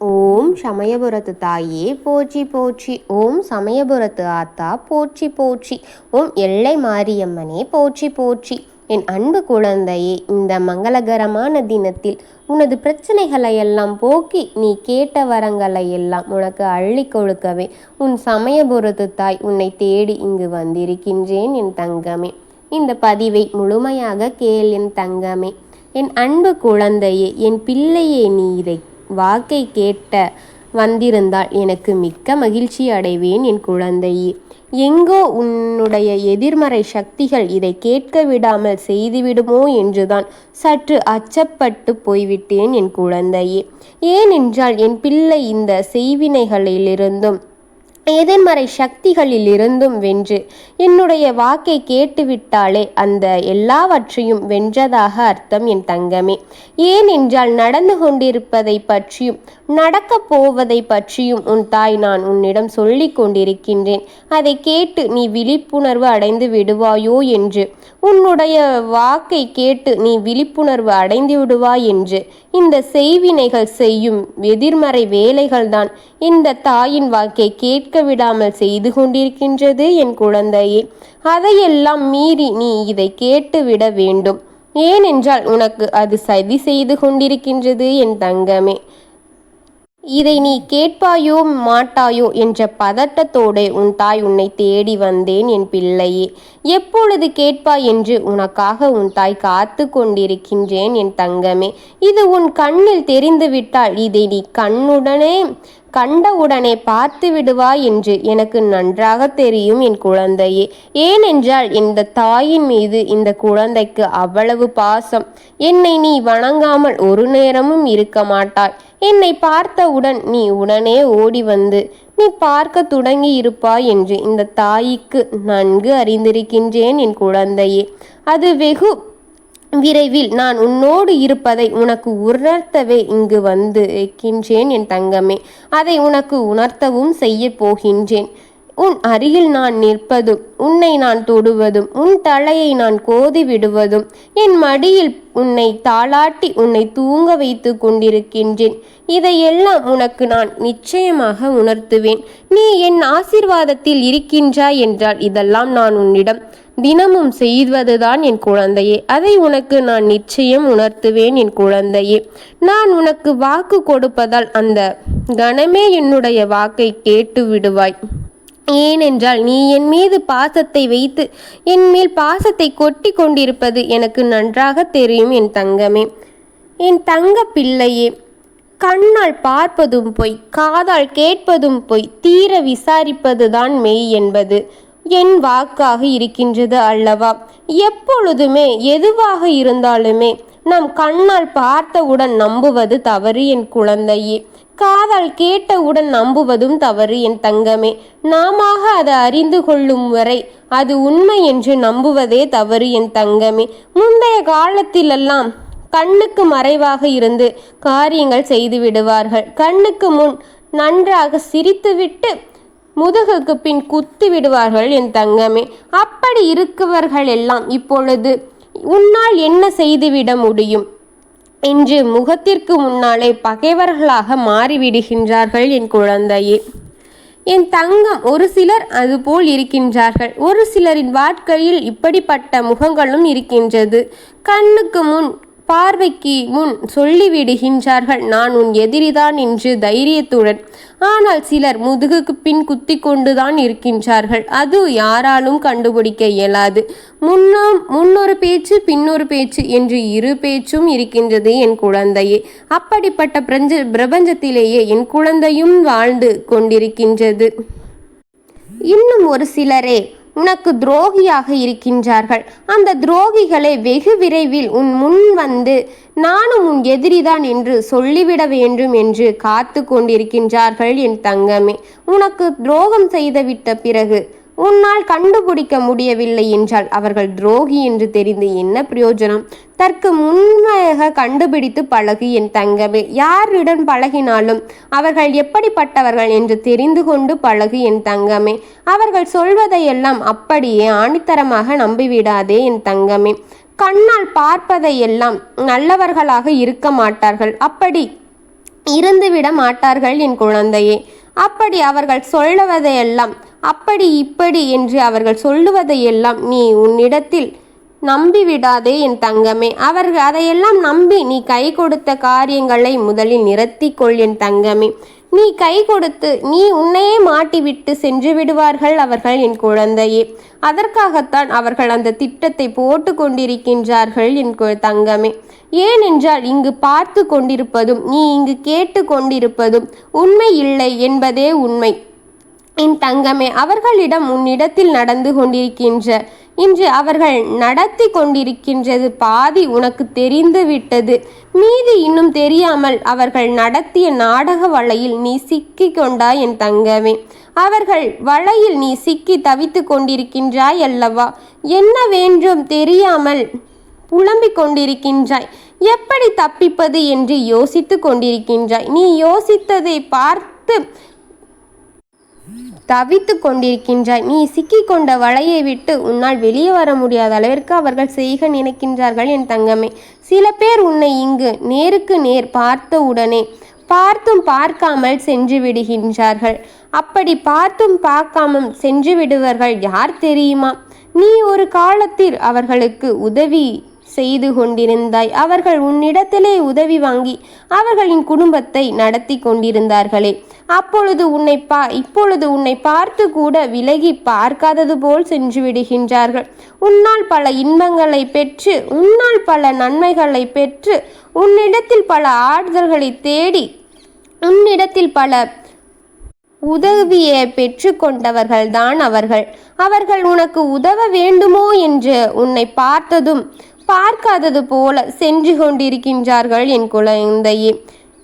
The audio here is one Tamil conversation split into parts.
ஓம் சமயபுரத்து தாயே போற்றி போற்றி. ஓம் சமயபுரத்து ஆத்தா போற்றி போற்றி. ஓம் எல்லை மாரியம்மனே போற்றி போற்றி. என் அன்பு குழந்தையே இந்த மங்களகரமான தினத்தில் உனது பிரச்சனைகளை எல்லாம் போக்கி நீ கேட்ட வரங்களை எல்லாம் உனக்கு அள்ளி கொடுக்கவே உன் சமயபுரத்து தாய் உன்னை தேடி இங்கு வந்திருக்கின்றேன் என் தங்கமே. இந்த பதிவை முழுமையாக கேள் என் தங்கமே. என் அன்பு குழந்தையே என் பிள்ளையே நீ இதை வாக்கை கேட்ட வந்திருந்தால் எனக்கு மிக்க மகிழ்ச்சி அடைவேன் என் குழந்தையே. எங்கோ உன்னுடைய எதிர்மறை சக்திகள் இதை கேட்க விடாமல் செய்துவிடுமோ என்றுதான் சற்று அச்சப்பட்டு போய்விட்டேன் என் குழந்தையே. ஏனென்றால் என் பிள்ளை இந்த செய்வினைகளிலிருந்தும் எதிர்மறை சக்திகளில் இருந்தும் வென்று. என்னுடைய வாக்கை கேட்டுவிட்டாலே அந்த எல்லாவற்றையும் வென்றதாக அர்த்தம் என் தங்கமே. ஏனென்றால் நடந்து கொண்டிருப்பதை பற்றியும் நடக்கப் போவதை பற்றியும் உன் தாய் நான் உன்னிடம் சொல்லிக் கொண்டிருக்கின்றேன். அதை கேட்டு நீ விழிப்புணர்வு அடைந்து விடுவாயோ என்று. உன்னுடைய வாக்கை கேட்டு நீ விழிப்புணர்வு அடைந்து விடுவாய் என்று. இந்த செய்வினைகள் செய்யும் எதிர்மறை வேலைகள்தான். இந்த தாயின் வாக்கை கேட்க விடாமல் செய்து கொண்டிருக்கின்றது என் குழந்தையே. அதையெல்லாம் மீறி நீ இதை கேட்டுவிட வேண்டும். ஏனென்றால் உனக்கு அது சதி செய்து கொண்டிருக்கின்றது என் தங்கமே. இதை நீ கேட்பாயோ மாட்டாயோ என்ற பதட்டத்தோடு உன் தாய் உன்னை தேடி வந்தேன் என் பிள்ளையே. எப்பொழுது கேட்பாய் என்று உனக்காக உன் தாய் காத்து கொண்டிருக்கின்றேன் என் தங்கமே. இது உன் கண்ணில் தெரிந்துவிட்டால் இதை நீ கண்ணுடனே கண்டவுடனே பார்த்து விடுவாய் என்று எனக்கு நன்றாக தெரியும் என் குழந்தையே. ஏனென்றால் இந்த தாயின் மீது இந்த குழந்தைக்கு அவ்வளவு பாசம். என்னை நீ வணங்காமல் ஒரு நேரமும் இருக்க மாட்டாய். என்னை பார்த்தவுடன் நீ உடனே ஓடி வந்து நீ பார்க்க தொடங்கி இருப்பாய் என்று இந்த தாய்க்கு நன்கு அறிந்திருக்கின்றேன் என் குழந்தையே. அது வெகு விரைவில் நான் உன்னோடு இருப்பதை உனக்கு உணர்த்தவே இங்கு வந்து இருக்கின்றேன் என் தங்கமே. அதை உனக்கு உணர்த்தவும் செய்ய போகின்றேன். உன் அருகில் நான் நிற்பதும் உன்னை நான் தொடுவதும் உன் தலையை நான் கோதி விடுவதும் என் மடியில் உன்னை தாளாட்டி உன்னை தூங்க வைத்து கொண்டிருக்கின்றேன். இதையெல்லாம் உனக்கு நான் நிச்சயமாக உணர்த்துவேன். நீ என் ஆசிர்வாதத்தில் இருக்கின்றாய் என்றால் இதெல்லாம் நான் உன்னிடம் தினமும் செய்வதுதான் என் குழந்தையே. அதை உனக்கு நான் நிச்சயம் உணர்த்துவேன் என் குழந்தையே. நான் உனக்கு வாக்கு கொடுப்பதால் அந்த கணமே என்னுடைய வாக்கை கேட்டு விடுவாய். ஏனென்றால் நீ என் மீது பாசத்தை வைத்து என் மேல் பாசத்தை கொட்டி கொண்டிருப்பது எனக்கு நன்றாக தெரியும் என் தங்கமே. என் தங்க பிள்ளையே கண்ணால் பார்ப்பதும் பொய் காதால் கேட்பதும் பொய் தீர விசாரிப்பதுதான் மெய் என்பது. என் வாக்காக இருக்கின்றது அல்லவா? எப்பொழுதுமே எதுவாக இருந்தாலுமே நம் கண்ணால் பார்த்தவுடன் நம்புவது தவறு என் குழந்தையே. காதால் கேட்டவுடன் நம்புவதும் தவறு என் தங்கமே. நாம அதை அறிந்து கொள்ளும் வரை அது உண்மை என்று நம்புவதே தவறு என் தங்கமே. முந்தைய காலத்திலெல்லாம் கண்ணுக்கு மறைவாக இருந்து காரியங்கள் செய்து விடுவார்கள். கண்ணுக்கு முன் நன்றாக சிரித்துவிட்டு முதுகுக்கு பின் குத்தி விடுவார்கள் என் தங்கமே. அப்படி இருக்கவர்கள் எல்லாம் இப்பொழுது உன்னால் என்ன செய்துவிட முடியும்? என்று முகத்திற்கு முன்னாலே பகைவர்களாக மாறிவிடுகின்றார்கள் என் குழந்தையே. என் தங்கம் ஒரு சிலர் அதுபோல் இருக்கின்றார்கள். ஒரு சிலரின் வாழ்க்கையில் இப்படிப்பட்ட முகங்களும் இருக்கின்றது. கண்ணுக்கு முன் பார்வைக்கு முன் சொல்லிவிடுகின்றார்கள் நான் உன் எதிரிதான் என்று தைரியத்துடன். ஆனால் சிலர் முதுகுக்கு பின் குத்தி கொண்டுதான் இருக்கின்றார்கள். அது யாராலும் கண்டுபிடிக்க இயலாது. முன்னும் முன்னொரு பேச்சு பின்னொரு பேச்சு என்று இரு பேச்சும் இருக்கின்றது என் குழந்தையே. அப்படிப்பட்ட பிரஞ்ச பிரபஞ்சத்திலேயே என் குழந்தையும் வாழ்ந்து கொண்டிருக்கின்றது. இன்னும் ஒரு சிலரே உனக்கு துரோகியாக இருக்கின்றார்கள். அந்த துரோகிகளை வெகு விரைவில் உன் முன் வந்து நானும் உன் எதிரிதான் என்று சொல்லிவிட வேண்டும் என்று காத்து கொண்டிருக்கின்றார்கள் என் தங்கமே. உனக்கு துரோகம் செய்துவிட்ட பிறகு உன்னால் கண்டுபிடிக்க முடியவில்லை என்றால் அவர்கள் துரோகி என்று தெரிந்து என்ன பிரயோஜனம்? தற்கு முன்மையாக கண்டுபிடித்து பழகு என் தங்கமே. யாரிடம் பழகினாலும் அவர்கள் எப்படிப்பட்டவர்கள் என்று தெரிந்து கொண்டு பழகு என் தங்கமே. அவர்கள் சொல்வதையெல்லாம் அப்படியே ஆணித்தரமாக நம்பிவிடாதே என் தங்கமே. கண்ணால் பார்ப்பதையெல்லாம் நல்லவர்களாக இருக்க மாட்டார்கள். அப்படி இருந்துவிட மாட்டார்கள் என் குழந்தையே. அப்படி அவர்கள் சொல்லுவதையெல்லாம் அப்படி இப்படி என்று அவர்கள் சொல்லுவதையெல்லாம் நீ உன்னிடத்தில் நம்பிவிடாதே என் தங்கமே. அவர்கள் அதையெல்லாம் நம்பி நீ கை கொடுத்த காரியங்களை முதலில் நிறுத்திக்கொள் என் தங்கமே. நீ கை கொடுத்து நீ உன்னையே மாட்டிவிட்டு சென்று விடுவார்கள் அவர்கள் என் குழந்தையே. அதற்காகத்தான் அவர்கள் அந்த திட்டத்தை போட்டு கொண்டிருக்கின்றார்கள் என் தங்கமே. ஏனென்றால் இங்கு பார்த்து கொண்டிருப்பதும் நீ இங்கு கேட்டு கொண்டிருப்பதும் உண்மை இல்லை என்பதே உண்மை. என் தங்கமே அவர்களிடம் உன்னிடத்தில் நடந்து கொண்டிருக்கின்ற இன்று அவர்கள் நடத்தி கொண்டிருக்கின்றது பாதி உனக்கு தெரிந்து விட்டது. மீதி இன்னும் தெரியாமல் அவர்கள் நடத்திய நாடக வலையில் நீ சிக்கி கொண்டாய் என் தங்கமே. அவர்கள் வலையில் நீ சிக்கி தவித்து கொண்டிருக்கின்றாய் அல்லவா? என்ன வேண்டும் தெரியாமல் புலம்பிக் கொண்டிருக்கின்றாய். எப்படி தப்பிப்பது என்று யோசித்து கொண்டிருக்கின்றாய். நீ யோசித்ததை பார்த்து தவித்து கொண்டிருக்கின்றாய். நீ சிக்கிக்கொண்ட வலையை விட்டு உன்னால் வெளியே வர முடியாத அளவிற்கு அவர்கள் செய்க நினைக்கின்றார்கள் என் தங்கமே. சில பேர் உன்னை இங்கு நேருக்கு நேர் பார்த்த உடனே பார்த்தும் பார்க்காமல் சென்று விடுகின்றார்கள். அப்படி பார்த்தும் பார்க்காமல் சென்று விடுவர்கள் யார் தெரியுமா? நீ ஒரு காலத்தில் அவர்களுக்கு உதவி செய்து கொண்டிருந்தாய். அவர்கள் உன்னிடத்திலே உதவி வாங்கி அவர்களின் குடும்பத்தை நடத்தி கொண்டிருந்தார்களே. அப்பொழுது உன்னை பா இப்பொழுது உன்னை பார்த்து கூட விலகி பார்க்காதது போல் சென்று விடுகின்றார்கள். உன்னால் பல இன்பங்களை பெற்று உன்னால் பல நன்மைகளை பெற்று உன்னிடத்தில் பல ஆறுதல்களை தேடி உன்னிடத்தில் பல உதவியை பெற்று கொண்டவர்கள்தான் அவர்கள். அவர்கள் உனக்கு உதவ வேண்டுமோ என்று உன்னை பார்த்ததும் பார்க்காதது போல சென்று கொண்டிருக்கின்றார்கள் என் குழந்தையே.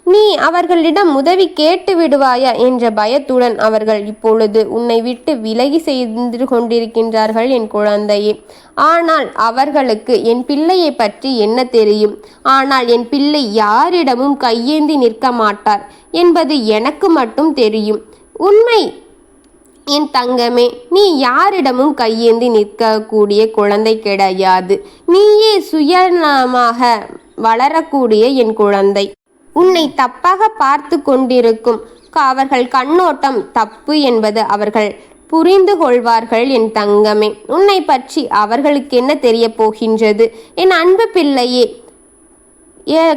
நீ அவர்களிடம் உதவி கேட்டு விடுவாயா என்ற பயத்துடன் அவர்கள் இப்பொழுது உன்னை விட்டு விலகி செய்து கொண்டிருக்கின்றார்கள் என் குழந்தையே. ஆனால் அவர்களுக்கு என் பிள்ளையை பற்றி என்ன தெரியும்? ஆனால் என் பிள்ளை யாரிடமும் கையேந்தி நிற்க மாட்டார் என்பது எனக்கு மட்டும் தெரியும். உண்மை என் தங்கமே நீ யாரிடமும் கையேந்தி நிற்கக்கூடிய குழந்தை கிடையாது. நீயே சுயநலமாக வளரக்கூடிய என் குழந்தை. உன்னை தப்பாக பார்த்து கொண்டிருக்கும் அவர்கள் கண்ணோட்டம் தப்பு என்பது அவர்கள் புரிந்து கொள்வார்கள் என் தங்கமே. உன்னை பற்றி அவர்களுக்கு என்ன தெரிய போகின்றது? என் அன்பு பிள்ளையே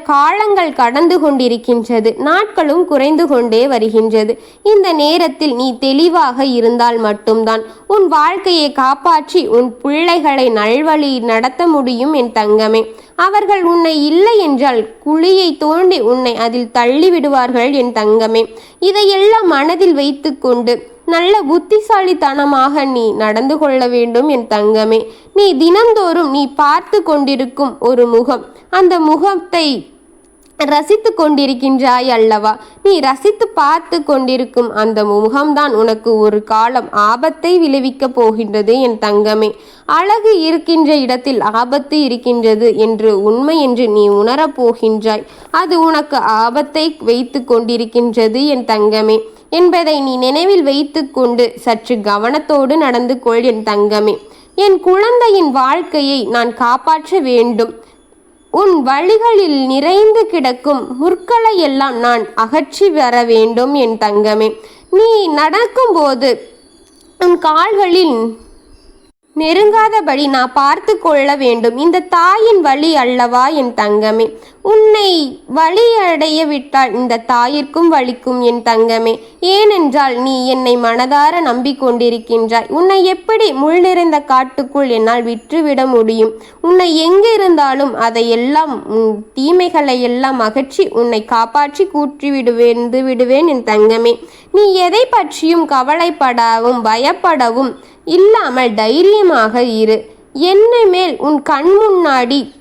காலங்கள் கடந்து கொண்டிருக்கின்றது நாட்களும் குறைந்து கொண்டே வருகின்றது. இந்த நேரத்தில் நீ தெளிவாக இருந்தால் மட்டும்தான் உன் வாழ்க்கையை காப்பாற்றி உன் பிள்ளைகளை நல்வழி நடத்த முடியும் என் தங்கமே. அவர்கள் உன்னை இல்லை என்றால் குழியை தோண்டி உன்னை அதில் தள்ளிவிடுவார்கள் என் தங்கமே. இதையெல்லாம் மனதில் வைத்துக்கொண்டு நல்ல புத்திசாலித்தனமாக நீ நடந்து கொள்ள வேண்டும் என் தங்கமே. நீ தினந்தோறும் நீ பார்த்து கொண்டிருக்கும் ஒரு முகம். அந்த முகத்தை ரசித்து கொண்டிருக்கின்றாய் அல்லவா? நீ ரசித்து பார்த்து கொண்டிருக்கும் அந்த முகம்தான் உனக்கு ஒரு காலம் ஆபத்தை விளைவிக்கப் போகின்றது என் தங்கமே. அழகு இருக்கின்ற இடத்தில் ஆபத்து இருக்கின்றது என்று உண்மை என்று நீ உணரப் போகின்றாய். அது உனக்கு ஆபத்தை வைத்து கொண்டிருக்கின்றது என் தங்கமே. என்பதை நீ நினைவில் வைத்துக்கொண்டு சற்று கவனத்தோடு நடந்து கொள் என் தங்கமே. என் குழந்தையின் வாழ்க்கையை நான் காப்பாற்ற வேண்டும். உன் வழிகளில் நிறைந்து கிடக்கும் முற்களை எல்லாம் நான் அகற்றி வர வேண்டும் என் தங்கமே. நீ நடக்கும்போது உன் கால்களில் நெருங்காதபடி நான் பார்த்து கொள்ள வேண்டும். இந்த தாயின் வழி அல்லவா என் தங்கமே? உன்னை வழியடைய விட்டால் இந்த தாயிற்கும் வழிக்கும் என் தங்கமே. ஏனென்றால் நீ என்னை மனதார நம்பிக்கொண்டிருக்கின்றாய். உன்னை எப்படி முள் நிறைந்த காட்டுக்குள் என்னால் விற்றுவிட முடியும்? உன்னை எங்கிருந்தாலும் அதையெல்லாம் உன் தீமைகளை எல்லாம் அகற்றி உன்னை காப்பாற்றி கூற்றி விடுவேன் விடுவேன் என் தங்கமே. நீ எதை பற்றியும் கவலைப்படவும் பயப்படவும் இல்லாமல் தைரியமாக இரு. என்னை மேல் உன் கண் முன்னாடி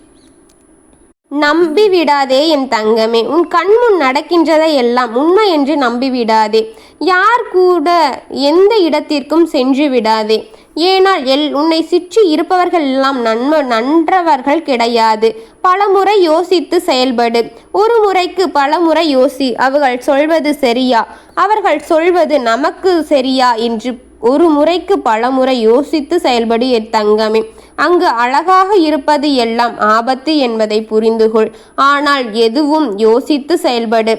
நம்பி விடாதே என் தங்கமே. உன் கண்முன் நடக்கின்றதை எல்லாம் உண்மை என்று நம்பி விடாதே யார் கூட எந்த இடத்திற்கும் சென்று விடாதே. ஏனால் எல் உன்னை சுற்றி இருப்பவர்கள் எல்லாம் நன்ம நன்றவர்கள் கிடையாது. பலமுறை யோசித்து செயல்படு. ஒரு முறைக்கு பலமுறை யோசி. அவர்கள் சொல்வது சரியா? அவர்கள் சொல்வது நமக்கு சரியா? என்று ஒரு முறைக்கு பலமுறை யோசித்து செயல்படு என் தங்கமே. அங்கு அழகாக இருப்பது எல்லாம் ஆபத்து என்பதை புரிந்துகொள். ஆனால் எதுவும் யோசித்து செயல்படு.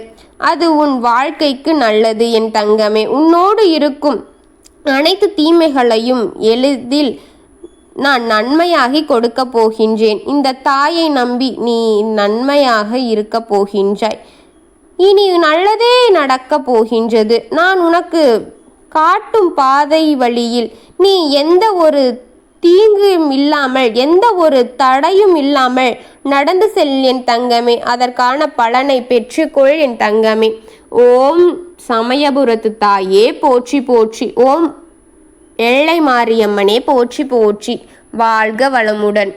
அது உன் வாழ்க்கைக்கு நல்லது என் தங்கமே. உன்னோடு இருக்கும் அனைத்து தீமைகளையும் எளிதில் நான் நன்மையாகி கொடுக்க போகின்றேன். இந்த தாயை நம்பி நீ நன்மையாக இருக்க போகின்றாய். இனி நல்லதே நடக்க போகின்றது. நான் உனக்கு காட்டும் பாதை வழியில் நீ எந்த ஒரு தீங்கும் இல்லாமல் எந்த ஒரு தடையும் இல்லாமல் நடந்து செல் என் தங்கமே. அதற்கான பலனை பெற்றுக்கொள் என் தங்கமே. ஓம் சமயபுரத்து தாயே போற்றி போற்றி. ஓம் எல்லை மாரியம்மனே போற்றி போற்றி. வாழ்க வளமுடன்.